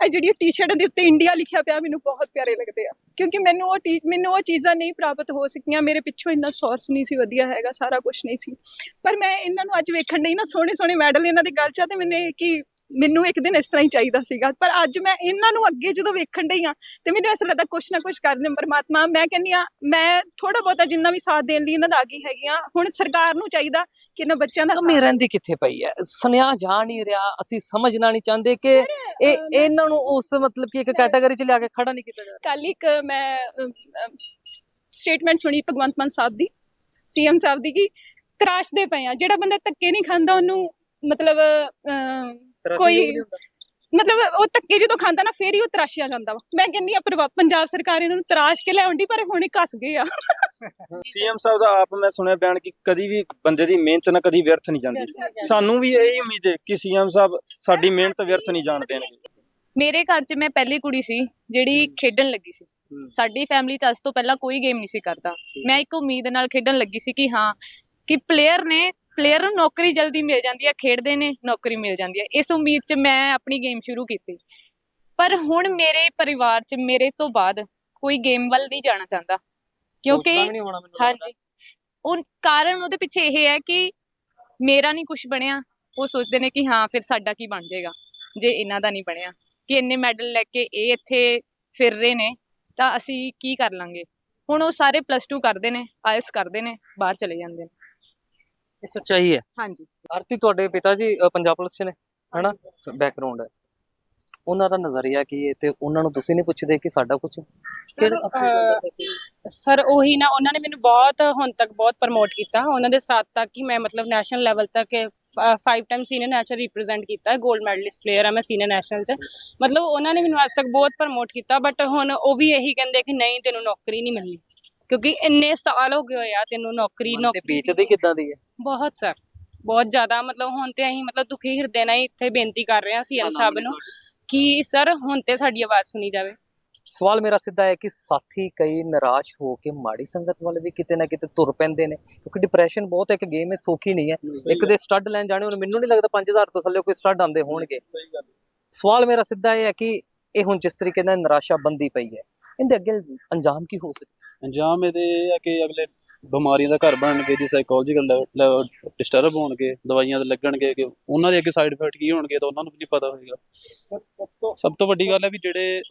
ਇਹ ਜਿਹੜੀ ਟੀ ਸ਼ਰਟਾਂ ਦੇ ਉੱਤੇ ਇੰਡੀਆ ਲਿਖਿਆ ਪਿਆ ਮੈਨੂੰ ਬਹੁਤ ਪਿਆਰੇ ਲੱਗਦੇ ਆ। ਕਿਉਂਕਿ ਮੈਨੂੰ ਉਹ ਮੈਨੂੰ ਉਹ ਚੀਜ਼ਾਂ ਨਹੀਂ ਪ੍ਰਾਪਤ ਹੋ ਸਕੀਆਂ। ਮੇਰੇ ਪਿੱਛੋਂ ਇੰਨਾ ਸੋਰਸ ਨਹੀਂ ਸੀ, ਵਧੀਆ ਹੈਗਾ, ਸਾਰਾ ਕੁਝ ਨਹੀਂ ਸੀ। ਪਰ ਮੈਂ ਇਹਨਾਂ ਨੂੰ ਅੱਜ ਵੇਖਣ ਲਈ ਨਾ ਸੋਹਣੇ ਸੋਹਣੇ ਮੈਡਲ ਇਹਨਾਂ ਦੇ ਗਲ 'ਚ ਆ ਤੇ ਮੈਨੂੰ ਇਹ ਕਿ ਮੈਨੂੰ ਇੱਕ ਦਿਨ ਇਸ ਤਰ੍ਹਾਂ ਹੀ ਚਾਹੀਦਾ ਸੀਗਾ ਪਰ ਅੱਜ ਮੈਂ ਇਹਨਾਂ ਨੂੰ ਅੱਗੇ ਜਦੋਂ ਵੇਖਣ ਡਈ ਆ ਤੇ ਮੈਨੂੰ ਐਸਾ ਲੱਗਦਾ ਕੁਛ ਨਾ ਕੁਛ ਕਰ ਦੇ ਪਰਮਾਤਮਾ ਮੈਂ ਕਹਿੰਨੀ ਆ ਮੈਂ ਥੋੜਾ ਬਹੁਤਾ ਜਿੰਨਾ ਵੀ ਸਾਥ ਦੇਣ ਲਈ ਇਹਨਾਂ ਦਾ ਆਗੀ ਹੈਗੀ ਆ ਹੁਣ ਸਰਕਾਰ ਨੂੰ ਚਾਹੀਦਾ ਕਿ ਇਹਨਾਂ ਬੱਚਿਆਂ ਦਾ ਮੇਰਨ ਦੀ ਕਿੱਥੇ ਪਈ ਹੈ? ਸੁਨਿਆ ਜਾ ਨਹੀਂ ਰਿਹਾ ਅਸੀਂ ਸਮਝਣਾ ਨਹੀਂ ਚਾਹੁੰਦੇ ਕਿ ਇਹ ਇਹਨਾਂ ਨੂੰ ਉਸ ਮਤਲਬ ਕਿ ਇੱਕ ਕੈਟਾਗਰੀ 'ਚ ਲਿਆ ਕੇ ਖੜਾ ਨਹੀਂ ਕੀਤਾ ਜਾ ਕੱਲ ਇੱਕ ਮੈਂ ਸਟੇਟਮੈਂਟ ਸੁਣੀ ਭਗਵੰਤ ਮਾਨ ਸਾਹਿਬ ਦੀ ਸੀਐਮ ਸਾਹਿਬ ਦੀ ਕਿ ਤਰਾਸ਼ਦੇ ਪਏ ਆ ਜਿਹੜਾ ਬੰਦਾ ਧੱਕੇ ਨਹੀਂ ਖਾਂਦਾ ਉਹਨੂੰ ਮਤਲਬ ਕੋਈ- ਮਤਲਬ ਉਹ ਧੱਕੇ ਜਦੋਂ ਖਾਂਦਾ ਨਾ ਫੇਰ ਹੀ ਉਹ ਤਰਾਸ਼ਿਆ ਜਾਂਦਾ ਵਾ। ਮੈਂ ਕਹਿੰਦੀ ਆ ਪਰਿਵਾ- ਪੰਜਾਬ ਸਰਕਾਰ ਇਹਨਾਂ ਨੂੰ ਤਰਾਸ਼ ਕੇ ਲਿਆਉਂਦੀ ਪਰ ਹੁਣੇ ਕੱਸ ਗਏ ਆ। ਸੀਐਮ ਸਾਹਿਬ ਦਾ ਆਪ ਮੈਂ ਸੁਣਿਆ ਬਿਆਨ ਕਿ ਕਦੀ ਵੀ ਬੰਦੇ ਦੀ ਮਿਹਨਤ ਨਾ ਕਦੀ ਵਿਅਰਥ ਨਹੀਂ ਜਾਂਦੀ। ਸਾਨੂੰ ਵੀ ਇਹੀ ਉਮੀਦ ਹੈ ਕਿ ਸੀਐਮ ਸਾਹਿਬ ਸਾਡੀ ਮਿਹਨਤ ਵਿਅਰਥ ਨਹੀਂ ਜਾਣ ਦੇਣਗੇ। ਮੇਰੇ ਘਰ 'ਚ ਮੈਂ ਪਹਿਲੀ ਕੁੜੀ ਸੀ ਜਿਹੜੀ ਖੇਡਣ ਲੱਗੀ ਸੀ। ਸਾਡੀ ਫੈਮਿਲੀ 'ਚ ਅੱਜ ਤੋਂ ਪਹਿਲਾਂ ਕੋਈ ਗੇਮ ਨਹੀਂ ਸੀ ਕਰਦਾ। ਮੈਂ ਇੱਕ ਉਮੀਦ ਨਾਲ ਖੇਡਣ ਲੱਗੀ ਸੀ ਕਿ ਹਾਂ ਕਿ ਪਲੇਅਰ ਨੇ ਪਲੇਅਰ ਨੂੰ ਨੌਕਰੀ ਜਲਦੀ ਮਿਲ ਜਾਂਦੀ ਹੈ ਖੇਡਦੇ ਨੇ ਨੌਕਰੀ ਮਿਲ ਜਾਂਦੀ ਹੈ। ਇਸ ਉਮੀਦ 'ਚ ਮੈਂ ਆਪਣੀ ਗੇਮ ਸ਼ੁਰੂ ਕੀਤੀ। ਪਰ ਹੁਣ ਮੇਰੇ ਪਰਿਵਾਰ 'ਚ ਮੇਰੇ ਤੋਂ ਬਾਅਦ ਕੋਈ ਗੇਮ ਵੱਲ ਨਹੀਂ ਜਾਣਾ ਚਾਹੁੰਦਾ। ਕਿਉਂਕਿ ਹਾਂਜੀ। ਉਹ ਕਾਰਨ ਉਹਦੇ ਪਿੱਛੇ ਇਹ ਹੈ ਕਿ ਮੇਰਾ ਨਹੀਂ ਕੁਝ ਬਣਿਆ। ਉਹ ਸੋਚਦੇ ਨੇ ਕਿ ਹਾਂ ਫਿਰ ਸਾਡਾ ਕੀ ਬਣ ਜਾਏਗਾ? ਜੇ ਇਹਨਾਂ ਦਾ ਨਹੀਂ ਬਣਿਆ। ਕਿ ਇੰਨੇ ਮੈਡਲ ਲੈ ਕੇ ਇਹ ਇੱਥੇ ਫਿਰ ਰਹੇ ਨੇ ਤਾਂ ਅਸੀਂ ਕੀ ਕਰ ਲਾਂਗੇ? ਹੁਣ ਉਹ ਸਾਰੇ ਪਲੱਸ 2 ਕਰਦੇ ਨੇ ਆਇਲਸ ਕਰਦੇ ਨੇ ਬਾਹਰ ਚਲੇ ਜਾਂਦੇ ਨੇ। ਇਹ ਸੱਚਾਈ ਹੈ। ਹਾਂਜੀ। ਆਰਤੀ ਤੁਹਾਡੇ ਪਿਤਾ ਜੀ ਅ, ਪੰਜਾਬ ਪੁਲਿਸ ਚ ਨੇ ਹਨਾ? ਬੈਕਗ੍ਰਾਉਂਡ ਹੈ। ਉਹਨਾਂ ਦਾ ਨਜ਼ਰੀਆ ਕੀ ਹੈ ਤੇ ਉਹਨਾਂ ਨੂੰ ਤੁਸੀਂ ਨਹੀਂ ਪੁੱਛਦੇ ਕਿ ਸਾਡਾ ਕੁਝ ਸਰ ਉਹੀ ਨਾ ਉਹਨਾਂ ਨੇ ਮੈਨੂੰ ਬਹੁਤ ਹੁਣ ਤੱਕ ਬਹੁਤ ਪ੍ਰਮੋਟ ਕੀਤਾ। ਉਹਨਾਂ ਦੇ ਸਾਥ ਤੱਕ ਕਿ ਮੈਂ ਮਤਲਬ ਨੈਸ਼ਨਲ ਲੈਵਲ ਤੱਕ 5 ਟਾਈਮ ਸੀਨੀਅਰ ਨੈਸ਼ਨਲ ਰਿਪਰੈਜ਼ੈਂਟ ਕੀਤਾ ਹੈ 골ਡ ਮੈਡਲਿਸਟ ਪਲੇਅਰ ਆ ਮੈਂ ਸੀਨੀਅਰ ਨੈਸ਼ਨਲ ਚ। ਮਤਲਬ ਉਹਨਾਂ ਨੇ ਮੈਨੂੰ ਅੱਜ ਤੱਕ ਬਹੁਤ ਪ੍ਰਮੋਟ ਕੀਤਾ ਬਟ ਹੁਣ ਉਹ ਵੀ ਇਹੀ ਕਹਿੰਦੇ ਕਿ ਨਹੀਂ ਤੈਨੂੰ ਨੌਕਰੀ ਨਹੀਂ ਮਿਲਣੀ। ਕਿਉਂਕਿ ਇੰਨੇ ਸਾਲ ਹੋ ਗਏ ਹੋਏ ਆ ਤੈਨੂੰ ਨੌਕਰੀ ਤੇ ਨੌਕਰੀ ਬੀਚਦੀ ਕਿੱਦਾਂ ਦੀ ਹੈ? ਬਹੁਤ ਸਰ ਬਹੁਤ ਜ਼ਿਆਦਾ ਮਤਲਬ ਹੁਣ ਤੇ ਅਸੀਂ ਮਤਲਬ ਦੁਖੀ ਹਿਰਦੇ ਨਾਲ ਹੀ ਇੱਥੇ ਬੇਨਤੀ ਕਰ ਰਹੇ ਹਾਂ ਸੀਐਮ ਸਾਹਿਬ ਨੂੰ ਕਿ ਸਰ ਹੁਣ ਤੇ ਸਾਡੀ ਆਵਾਜ਼ ਸੁਣੀ ਜਾਵੇ। ਸਵਾਲ ਮੇਰਾ ਸਿੱਧਾ ਹੈ ਕਿ ਸਾਥੀ ਕਈ ਨਿਰਾਸ਼ ਹੋ ਕੇ ਮਾੜੀ ਸੰਗਤ ਵੱਲ ਵੀ ਕਿਤੇ ਨਾ ਕਿਤੇ ਤੁਰ ਪੈਂਦੇ ਨੇ ਕਿਉਂਕਿ ਡਿਪਰੈਸ਼ਨ ਬਹੁਤ ਇੱਕ ਗੇਮ ਹੈ ਸੌਖੀ ਨਹੀਂ ਹੈ। ਇੱਕ ਦੇ ਸਟੱਡ ਲੈਣ ਜਾਣੇ ਹੁਣ ਮੈਨੂੰ ਨਹੀਂ ਲੱਗਦਾ 5000 ਤੋਂ ਥੱਲੇ ਕੋਈ ਸਟੱਡ ਆਉਂਦੇ ਹੋਣਗੇ। ਸਵਾਲ ਮੇਰਾ ਸਿੱਧਾ ਇਹ ਹੈ ਕਿ ਇਹ ਹੁਣ ਜਿਸ ਤਰੀਕੇ ਨਾਲ ਨਿਰਾਸ਼ਾ ਬੰਦੀ ਪਈ ਹੈ ਇਹਦੇ ਅੱਗੇ ਅੰਜਾਮ ਕੀ ਹੋ ਸਕਦਾ? ਅੰਜਾਮ ਇਹਦੇ ਇਹ ਆ ਕਿ ਅਗਲੇ ਬਿਮਾਰੀਆਂ ਦਾ ਘਰ ਬਣਨਗੇ ਜੀ ਸਾਈਕੋਲੋਜੀਕਲ ਡਿਸਟਰਬ ਹੋਣਗੇ ਦਵਾਈਆਂ ਦੇ ਲੱਗਣਗੇ ਕਿ ਉਹਨਾਂ ਦੇ ਅੱਗੇ ਸਾਈਡ ਇਫੈਕਟ ਕੀ ਹੋਣਗੇ ਤਾਂ ਉਹਨਾਂ ਨੂੰ ਵੀ ਨਹੀਂ ਪਤਾ ਹੋਏਗਾ। ਸਭ ਤੋਂ ਵੱਡੀ ਗੱਲ ਹੈ ਵੀ ਜਿਹੜੇ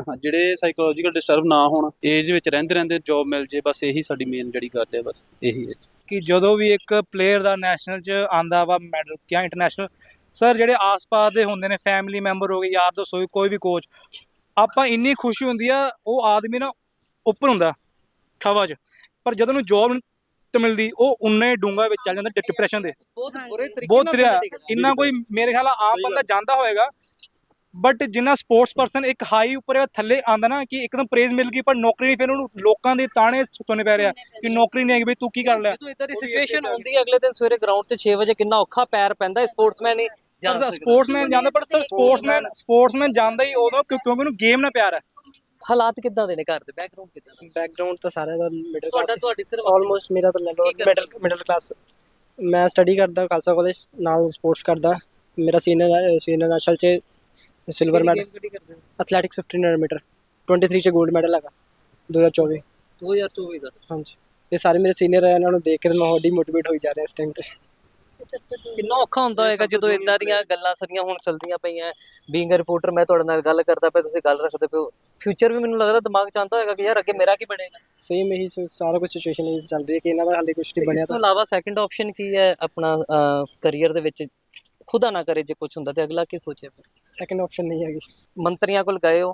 ਹਾਂ, ਜਿਹੜੇ ਸਾਈਕੋਲੋਜੀਕਲ ਡਿਸਟਰਬ ਨਾ ਹੋਣ ਏਜ ਵਿੱਚ ਰਹਿੰਦੇ ਰਹਿੰਦੇ ਜੌਬ ਮਿਲ ਜੇ ਬਸ ਇਹੀ ਸਾਡੀ ਮੇਨ ਜਿਹੜੀ ਗੱਲ ਹੈ ਬਸ ਇਹੀ ਹੈ। ਕਿ ਜਦੋਂ ਵੀ ਇੱਕ ਪਲੇਅਰ ਦਾ ਨੈਸ਼ਨਲ 'ਚ ਆਂਦਾ ਵਾ ਮੈਡਲ ਜਾਂ ਇੰਟਰਨੈਸ਼ਨਲ ਸਰ ਜਿਹੜੇ ਆਸ-ਪਾਸ ਦੇ ਹੁੰਦੇ ਨੇ ਫੈਮਿਲੀ ਮੈਂਬਰ ਹੋ ਗਏ ਯਾਰ ਦੋਸਤ ਹੋਏ ਕੋਈ ਵੀ ਕੋਚ ਆਪਾਂ ਇੰਨੀ ਖੁਸ਼ੀ ਹੁੰਦੀ ਆ ਉਹ ਆਦਮੀ ਨਾ ਉੱਪਰ ਹੁੰਦਾ। ਖਵਾ 'ਚ। ਪਰ ਜਦੋਂ ਨੂੰ ਜੋਬ ਤੇ ਮਿਲਦੀ ਉਹ ਉਨੇ ਡੂੰਗਾ ਵਿੱਚ ਚੱਲ ਜਾਂਦਾ ਡਿਪਰੈਸ਼ਨ ਦੇ। ਬਹੁਤ ਬੁਰੇ ਤਰੀਕੇ ਬਹੁਤ ਤਰੀਆ ਇੰਨਾ ਕੋਈ ਮੇਰੇ ਖਿਆਲ ਆ ਆਮ ਬੰਦਾ ਜਾਂਦਾ ਹੋਏਗਾ। ਬਟ ਜਿੰਨਾ ਸਪੋਰਟਸ ਪਰਸਨ ਇੱਕ ਹਾਈ ਉੱਪਰ ਜਾਂ ਥੱਲੇ ਆਂਦਾ ਨਾ ਕਿ ਇੱਕਦਮ ਪ੍ਰੇਜ਼ ਮਿਲ ਗਈ ਪਰ ਨੌਕਰੀ ਨਹੀਂ ਫਿਰ ਉਹਨੂੰ ਲੋਕਾਂ ਦੇ ਤਾਣੇ ਸੁਣਨੇ ਪੈ ਰਿਹਾ ਕਿ ਨੌਕਰੀ ਨਹੀਂ ਹੈਗੀ ਬਈ ਤੂੰ ਕੀ ਕਰ ਲਿਆ ਜਦੋਂ ਇਦਾਂ ਦੀ ਸਿਚੁਏਸ਼ਨ ਹੁੰਦੀ ਹੈ ਅਗਲੇ ਦਿਨ ਸਵੇਰੇ ਗਰਾਊਂਡ 'ਚ 6 ਵਜੇ ਕਿੰਨਾ ਔਖਾ ਪੈਰ ਪੈਂਦਾ ਸਪੋਰਟਸਮੈਨ ਹੀ ਸਪੋਰਟਸਮੈਨ ਜਾਂਦਾ ਪਰ ਸਰ ਸਪੋਰਟਸਮੈਨ ਸਪੋਰਟਸਮੈਨ ਜਾਂਦਾ ਹੀ ਉਦੋਂ ਕਿਉਂ- ਕਿਉਂਕਿ ਉਹਨੂੰ ਗੇਮ ਨਾਲ ਪਿਆਰ ਹੈ। ਹਾਲਾਤ ਕਿੱਦਾਂ ਦੇ ਨੇ ਘਰ ਦੇ? ਬੈਕਗ੍ਰਾਉਂਡ ਕਿੱਦਾਂ ਦਾ? ਬੈਕਗ੍ਰਾਉਂਡ ਤਾਂ ਸਾਰਿਆਂ ਦਾ ਮਿਡਲ ਤੁਹਾਡਾ ਕਲਾਸ ਤੁਹਾਡੀ ਸਿਰਫ ਆਲਮੋਸਟ ਮੇਰਾ ਤਾਂ ਲੈ ਲਓ ਕੀ ਕਰਦੇ ਮਿਡਲ ਮਿਡਲ ਕਲਾਸ ਮੈਂ ਸਟੱਡੀ ਕਰਦਾ ਖਾਲਸਾ ਕਾਲਜ ਨਾਲ ਸਪੋਰਟਸ ਕਰਦਾ। ਮੇਰਾ ਸੀਨੀਅਰ ਸੀਨੀਅਰ ਨੈਸ਼ਨਲ ਚ ਸਿਲਵਰ ਮੈਡਲ ਐਥਲੈਟਿਕਸ 1500 ਮੀਟਰ 23 ਚ 골ਡ ਮੈਡਲ ਹੈਗਾ 2024 2024 ਦਾ ਹਾਂਜੀ। ਇਹ ਸਾਰੇ ਮੇਰੇ ਸੀਨੀਅਰ ਇਹਨਾਂ ਨੂੰ ਦੇਖ ਕੇ ਮੈਂ ਹੋਰ ਮੋਟੀਵੇਟ ਹੋਈ ਜਾ ਰਿਹਾ ਇਸ ਟਾਈਮ ਤੇ। ਕਿੰਨਾ ਔਖਾ ਹੁੰਦਾ ਹੋਏਗਾ ਜਦੋਂ ਇਦਾਂ ਦੀਆਂ ਗੱਲਾਂ ਸਰੀਆਂ ਹੁਣ ਚੱਲਦੀਆਂ ਪਈਆਂ। ਬੀਇੰਗ ਅ ਰਿਪੋਰਟਰ ਮੈਂ ਤੁਹਾਡੇ ਨਾਲ ਗੱਲ ਕਰਦਾ ਪਿਆ ਤੁਸੀਂ ਗੱਲ ਰੱਖਦੇ ਪਿਓ। ਫਿਊਚਰ ਵੀ ਮੈਨੂੰ ਲੱਗਦਾ ਦਿਮਾਗ 'ਚ ਆਉਂਦਾ ਹੋਏਗਾ ਕਿ ਯਾਰ ਅੱਗੇ ਮੇਰਾ ਕੀ ਬਣੇਗਾ? ਸੇਮ ਇਹੀ ਸ- ਸਾਰਾ ਕੁਝ ਸਿਚੁਏਸ਼ਨ ਇਹ ਚੱਲ ਰਹੀ ਹੈ ਕਿ ਇਹਨਾਂ ਦਾ ਹਾਲੇ ਕੁਝ ਨਹੀਂ ਬਣਿਆ ਇਸ ਤੋਂ ਤਾਂ ਇਲਾਵਾ ਸੈਕੰਡ ਆਪਸ਼ਨ ਕੀ ਹੈ ਆਪਣਾ ਕੈਰੀਅਰ ਦੇ ਵਿੱਚ? ਖੁਦਾ ਨਾ ਕਰੇ ਜੇ ਕੁਝ ਹੁੰਦਾ ਤੇ ਅਗਲਾ ਕੀ ਸੋਚੇ ਫਿਰ? ਸੈਕੰਡ ਆਪਸ਼ਨ ਨਹੀਂ ਹੈਗੀ। ਮੰਤਰੀਆਂ ਕੋਲ ਗਏ ਹੋ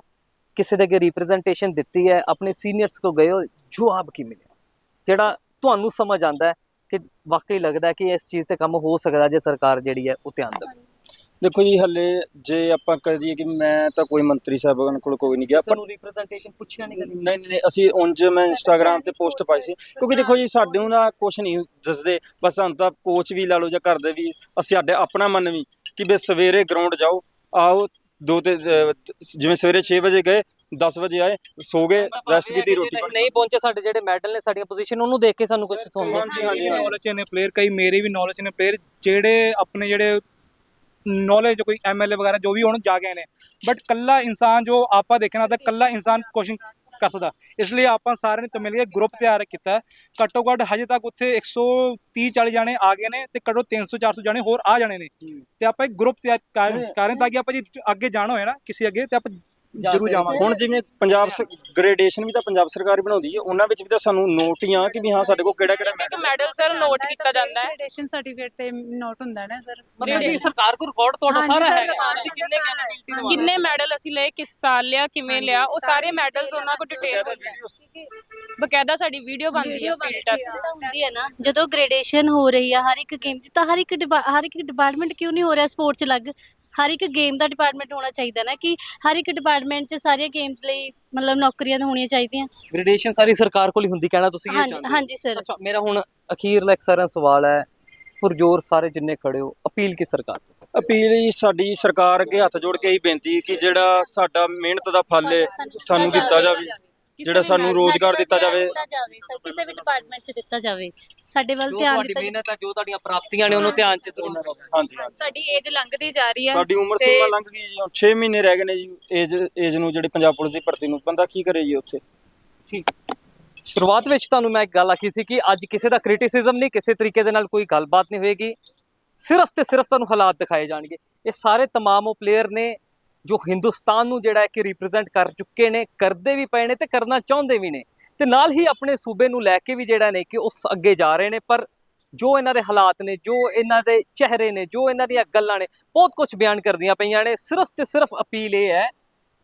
ਕਿਸੇ ਦੇ ਅੱਗੇ ਰਿਪਰੈਜ਼ੈਂਟੇਸ਼ਨ ਦਿੱਤੀ ਹੈ ਆਪਣੇ ਸੀਨੀਅਰਸ ਕੋਲ ਗਏ ਹੋ ਜਵਾਬ ਕੀ ਮਿਲਿਆ? ਜਿਹੜਾ ਤੁਹਾਨੂੰ ਸਮਝ ਆਂਦਾ ਹੈ ਕਿ ਵਾਕਈ ਲੱਗਦਾ ਕਿ ਇਸ ਚੀਜ਼ ਤੇ ਕੰਮ ਹੋ ਸਕਦਾ ਜੇ ਸਰਕਾਰ ਜਿਹੜੀ ਹੈ ਉਹ ਧਿਆਨ ਦੇਵੇ। ਦੇਖੋ ਜੀ ਹੱਲੇ ਜੇ ਆਪਾਂ ਕਹੀਏ ਕਿ ਮੈਂ ਤਾਂ ਕੋਈ ਮੰਤਰੀ ਸਾਹਿਬਾਨ ਕੋਲ ਕੋਈ ਨਹੀਂ ਗਿਆ ਪਰ ਨੂੰ ਰਿਪਰੈਜ਼ੈਂਟੇਸ਼ਨ ਪੁੱਛਿਆ ਨਹੀਂ ਕਦੀ। ਨਹੀਂ ਨਹੀਂ ਅਸੀਂ ਉਂਝ ਮੈਂ ਇੰਸਟਾਗ੍ਰam ਤੇ ਪੋਸਟ ਪਾਈ ਸੀ ਕਿਉਂਕਿ ਦੇਖੋ ਜੀ ਸਾਡੇ ਨੂੰ ਕੁਝ ਨਹੀਂ ਦੱਸਦੇ ਬਸ ਸਾਨੂੰ ਤਾਂ ਕੋਚ ਵੀ ਲਾ ਲਓ ਜਾਂ ਘਰ ਦੇ ਵੀ ਅਸੀਂ ਸਾਡੇ ਆਪਣਾ ਮਨ ਵੀ ਕਿ ਬਈ ਸਵੇਰੇ ਗਰਾਊਂਡ ਜਾਓ ਆਓ ਦੋ ਤੇ ਅਹ, ਜਿਵੇਂ ਸਵੇਰੇ 6 ਵਜੇ ਗਏ 10 ਵਜੇ ਆਏ ਸੋ ਗਏ ਰੈਸਟ ਕੀਤੀ ਰੋਟੀ ਪਾਣੀ। ਨਹੀਂ ਪਹੁੰਚੇ ਸਾਡੇ ਜਿਹੜੇ ਮੈਡਲ ਨੇ ਸਾਡੀਆਂ ਪੋਜੀਸ਼ਨ ਉਹਨੂੰ ਦੇਖ ਕੇ ਸਾਨੂੰ ਕੁਝ ਸੁਣਦਾ ਹਾਂਜੀ, ਹਾਂਜੀ, ਹਾਂਜੀ। ਨੌਲੇਜ ਨੇ ਪਲੇਅਰ ਕਈ ਮੇਰੇ ਵੀ ਨੌਲੇਜ ਨੇ ਪਲੇਅਰ ਜਿਹੜੇ ਆਪਣੇ ਜਿਹੜੇ ਨੌਲੇਜ ਕੋਈ ਐਮਐਲਏ ਵਗੈਰਾ ਜੋ ਵੀ ਹੁਣ ਜਾ ਗਏ ਨੇ। ਬਟ ਕੱਲਾ ਇਨਸਾਨ ਜੋ ਆਪਾਂ ਦੇਖਣਾ ਤਾਂ ਕੱਲਾ ਇਨਸਾਨ ਕੋਸ਼ਿਸ਼ ਕਰ ਸਕਦਾ। ਇਸ ਲਈ ਆਪਾਂ ਸਾਰਿਆਂ ਨੇ ਤਾਂ ਮਿਲ ਕੇ ਗਰੁੱਪ ਤਿਆਰ ਕੀਤਾ। ਘੱਟੋ ਘੱਟ ਹਜੇ ਤੱਕ ਉੱਥੇ 130 40 ਜਾਣੇ ਆ ਗਏ ਨੇ ਤੇ ਘੱਟੋ 300 400 ਜਾਣੇ ਹੋਰ ਆ ਜਾਣੇ ਨੇ। ਤੇ ਆਪਾਂ ਇੱਕ ਗਰੁੱਪ ਤਿਆਰ ਕਰ ਰਹੇ ਤਾਂ ਕਿ ਆਪਾਂ ਜੇ ਅੱਗੇ ਜਾਣਾ ਹੋਏ ਨਾ ਕਿਸੇ ਅੱਗੇ ਤੇ ਆਪਾਂ ਜ਼ਰੂਰ ਜਾਵਾਂਗੇ। ਹੁਣ ਜਿਵੇਂ ਪੰਜਾਬ ਗ੍ਰੇਡੇਸ਼ਨ ਵੀ ਤਾਂ ਪੰਜਾਬ ਸਰਕਾਰ ਹੀ ਬਣਾਉਂਦੀ ਹੈ ਉਹਨਾਂ ਵਿੱਚ ਵੀ ਤਾਂ ਸਾਨੂੰ ਨੋਟ ਹੀ ਆ ਕਿ ਵੀ ਹਾਂ ਸਾਡੇ ਕੋਲ ਕਿਹੜਾ ਕਿਹੜਾ ਇੱਕ ਮੈਡਲ ਸਰ ਨੋਟ ਕੀਤਾ ਜਾਂਦਾ ਹੈ। ਗ੍ਰੈਜੂਏਸ਼ਨ ਸਰਟੀਫਿਕੇਟ ਤੇ ਨੋਟ ਹੁੰਦਾ ਨਾ ਸਰ ਮਤਲਬ ਕਿ ਸਰਕਾਰ ਕੋਲ ਰਿਕਾਰਡ ਤੁਹਾਡਾ ਸਾਰਾ ਤੁਸੀਂ ਕਿੰਨੇ ਕੈਪੇਬਿਲਿਟੀ ਦੇ ਕਿੰਨੇ ਮੈਡਲ ਅਸੀਂ ਲਏ ਕਿਸ ਸਾਲ ਲਿਆ ਕਿਵੇਂ ਲਿਆ ਉਹ ਸਾਰੇ ਮੈਡਲਸ ਉਹਨਾਂ ਕੋਲ ਡਿਟੇਲ ਹੁੰਦੀ ਹੈ ਬਕਾਇਦਾ ਸਾਡੀ ਵੀਡੀਓ ਬਣਦੀ ਹੈ ਫੀਲਡ ਟੈਸਟ ਹੁੰਦੀ ਹੈ ਨਾ ਜਦੋਂ ਗ੍ਰੇਡੇਸ਼ਨ ਹੋ ਰਹੀ ਆ ਹਰ ਇੱਕ ਗੇਮ 'ਚ ਤਾਂ ਹਰ ਇੱਕ ਹਰ ਇੱਕ ਡਿਪਾਰਟਮੈਂਟ ਕਿਉਂ ਨਹੀਂ ਹੋ ਰਿਹਾ ਸਪੋਰਟ 'ਚ ਲੱਗ? ਹਰ ਇੱਕ ਗੇਮ ਦਾ ਡਿਪਾਰਟਮੈਂਟ ਹੋਣਾ ਚਾਹੀਦਾ ਨਾ ਕਿ ਹਰ ਇੱਕ ਡਿਪਾਰਟਮੈਂਟ 'ਚ ਸਾਰੀਆਂ ਗੇਮਸ ਲਈ ਮਤਲਬ ਨੌਕਰੀਆਂ ਤਾਂ ਹੋਣੀਆਂ ਚਾਹੀਦੀਆਂ ਗ੍ਰੈਡੂਏਸ਼ਨ ਸਾਰੀ ਸਰਕਾਰ ਕੋਲ ਹੀ ਹੁੰਦੀ ਕਹਿਣਾ ਤੁਸੀਂ ਇਹ ਚਾਹੁੰਦੇ ਹੋ? ਹਾਂਜੀ ਸਰ ਅੱਛਾ ਮੇਰਾ ਹੁਣ ਅਖੀਰਲਾ ਇੱਕ ਸਾਰਾ ਸਵਾਲ ਹੈ ਪੁਰਜੋਰ ਸਾਰੇ ਜਿੰਨੇ ਖੜੇ ਹੋ ਅਪੀਲ ਕੀ ਸਰਕਾਰ ਤੋਂ? ਅਪੀਲ ਜੀ ਸਾਡੀ ਸਰਕਾਰ ਅੱਗੇ ਹੱਥ ਜੋੜ ਕੇ ਹੀ ਬੇਨਤੀ ਕਿ ਜਿਹੜਾ ਸਾਡਾ ਮਿਹਨਤ ਦਾ ਫਲ ਹੈ ਸਾਨੂੰ ਦਿੱਤਾ ਜਾਵੇ ਜਿਹੜਾ ਸਾਨੂੰ ਰੋਜ਼ਗਾਰ ਦਿੱਤਾ ਜਾਵੇ। ਕਿਸੇ ਵੀ ਡਿਪਾਰਟਮੈਂਟ 'ਚ ਦਿੱਤਾ ਜਾਵੇ ਸਾਡੇ ਵੱਲ ਧਿਆਨ ਦਿੱਤਾ ਜਾਵੇ। ਮਿਹਨਤ ਹੈ ਜੋ ਤੁਹਾਡੀਆਂ ਪ੍ਰਾਪਤੀਆਂ ਨੇ ਉਹਨੂੰ ਧਿਆਨ ਚ ਰੱਖਣਾ ਹਾਂਜੀ ਹਾਂਜੀ। ਸਾਡੀ ਏਜ ਲੰਘਦੀ ਜਾ ਰਹੀ ਹੈ ਸਾਡੀ ਉਮਰ ਤੇ- ਲੰਘ ਗਈ ਜੀ 6 ਮਹੀਨੇ ਰਹਿ ਗਏ ਨੇ ਜੀ ਏਜ ਏਜ ਨੂੰ ਜਿਹੜੇ ਪੰਜਾਬ ਪੁਲਿਸ ਦੀ ਭਰਤੀ ਨੂੰ। ਬੰਦਾ ਕੀ ਕਰੇ ਜੀ ਉੱਥੇ? ਠੀਕ। ਸ਼ੁਰੂਆਤ ਵਿੱਚ ਤੁਹਾਨੂੰ ਮੈਂ ਇੱਕ ਗੱਲ ਆਖੀ ਸੀ ਕਿ ਅੱਜ ਕਿਸੇ ਦਾ ਕ੍ਰਿਟਿਸਿਜ਼ਮ ਨਹੀਂ ਕਿਸੇ ਤਰੀਕੇ ਦੇ ਨਾਲ ਕੋਈ ਗੱਲਬਾਤ ਨਹੀਂ ਹੋਏਗੀ। ਸਿਰਫ ਤੇ ਸਿਰਫ ਤੁਹਾਨੂੰ ਹਾਲਾਤ ਦਿਖਾਏ ਜਾਣਗੇ। ਇਹ ਸਾਰੇ ਤਮਾਮ ਉਹ ਪਲੇਅਰ ਨੇ ਜੋ ਹਿੰਦੁਸਤਾਨ ਨੂੰ ਜਿਹੜਾ ਕਿ ਰਿਪਰੈਜ਼ੈਂਟ ਕਰ ਚੁੱਕੇ ਨੇ, ਕਰਦੇ ਵੀ ਪਏ ਨੇ ਤੇ ਕਰਨਾ ਚਾਹੁੰਦੇ ਵੀ ਨੇ। ਤੇ ਨਾਲ ਹੀ ਆਪਣੇ ਸੂਬੇ ਨੂੰ ਲੈ ਕੇ ਵੀ ਜਿਹੜਾ ਨੇ ਕਿ ਉਸ ਅੱਗੇ ਜਾ ਰਹੇ ਨੇ, ਪਰ ਜੋ ਇਹਨਾਂ ਦੇ ਹਾਲਾਤ ਨੇ, ਜੋ ਇਹਨਾਂ ਦੇ ਚਿਹਰੇ ਨੇ, ਜੋ ਇਹਨਾਂ ਦੀਆਂ ਗੱਲਾਂ ਨੇ, ਬਹੁਤ ਕੁਝ ਬਿਆਨ ਕਰਦੀਆਂ ਪਈਆਂ ਨੇ। ਸਿਰਫ ਤੇ ਸਿਰਫ ਅਪੀਲ ਇਹ ਹੈ,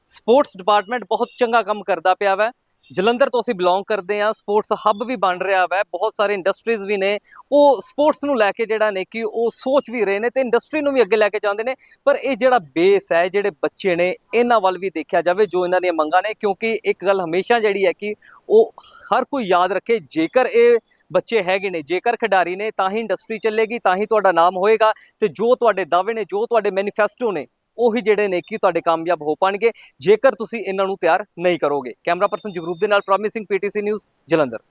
ਸਪੋਰਟਸ ਡਿਪਾਰਟਮੈਂਟ ਬਹੁਤ ਚੰਗਾ ਕੰਮ ਕਰਦਾ ਪਿਆ ਵਾ। ਜਲੰਧਰ ਤੋਂ ਅਸੀਂ ਬਿਲੋਂਗ ਕਰਦੇ ਹਾਂ ਸਪੋਰਟਸ ਹੱਬ ਵੀ ਬਣ ਰਿਹਾ ਵਾ, ਬਹੁਤ ਸਾਰੇ ਇੰਡਸਟਰੀਜ਼ ਵੀ ਨੇ। ਉਹ ਸਪੋਰਟਸ ਨੂੰ ਲੈ ਕੇ ਜਿਹੜਾ ਨੇ ਕਿ ਉਹ ਸੋਚ ਵੀ ਰਹੇ ਨੇ ਤੇ ਇੰਡਸਟਰੀ ਨੂੰ ਵੀ ਅੱਗੇ ਲੈ ਕੇ ਜਾਂਦੇ ਨੇ। ਪਰ ਇਹ ਜਿਹੜਾ ਬੇਸ ਹੈ, ਜਿਹੜੇ ਬੱਚੇ ਨੇ, ਇਹਨਾਂ ਵੱਲ ਵੀ ਦੇਖਿਆ ਜਾਵੇ, ਜੋ ਇਹਨਾਂ ਦੀਆਂ ਮੰਗਾਂ ਨੇ, ਕਿਉਂਕਿ ਇੱਕ ਗੱਲ ਹਮੇਸ਼ਾ ਜਿਹੜੀ ਹੈ ਕਿ ਉਹ ਹਰ ਕੋਈ ਯਾਦ ਰੱਖੇ, ਜੇਕਰ ਇਹ ਬੱਚੇ ਹੈਗੇ ਨੇ, ਜੇਕਰ ਖਿਡਾਰੀ ਨੇ, ਤਾਂ ਹੀ ਇੰਡਸਟਰੀ ਚੱਲੇਗੀ, ਤਾਂ ਹੀ ਤੁਹਾਡਾ ਨਾਮ ਹੋਏਗਾ ਤੇ ਜੋ ਤੁਹਾਡੇ ਦਾਅਵੇ ਨੇ, ਜੋ ਤੁਹਾਡੇ ਮੈਨੀਫੈਸਟੋ ਨੇ ਉਹੀ ਜਿਹੜੇ ਨੇ ਕਿ ਤੁਹਾਡੇ ਕਾਮਯਾਬ ਹੋ ਪਾਣਗੇ, ਜੇਕਰ ਤੁਸੀਂ ਇਹਨਾਂ ਨੂੰ ਤਿਆਰ ਨਹੀਂ ਕਰੋਗੇ। ਕੈਮਰਾ ਪਰਸਨ ਜਗਰੂਪ ਦੇ ਨਾਲ ਪ੍ਰੋਮਿਸਿੰਗ ਪੀਟੀਸੀ ਨਿਊਜ਼, ਜਲੰਧਰ।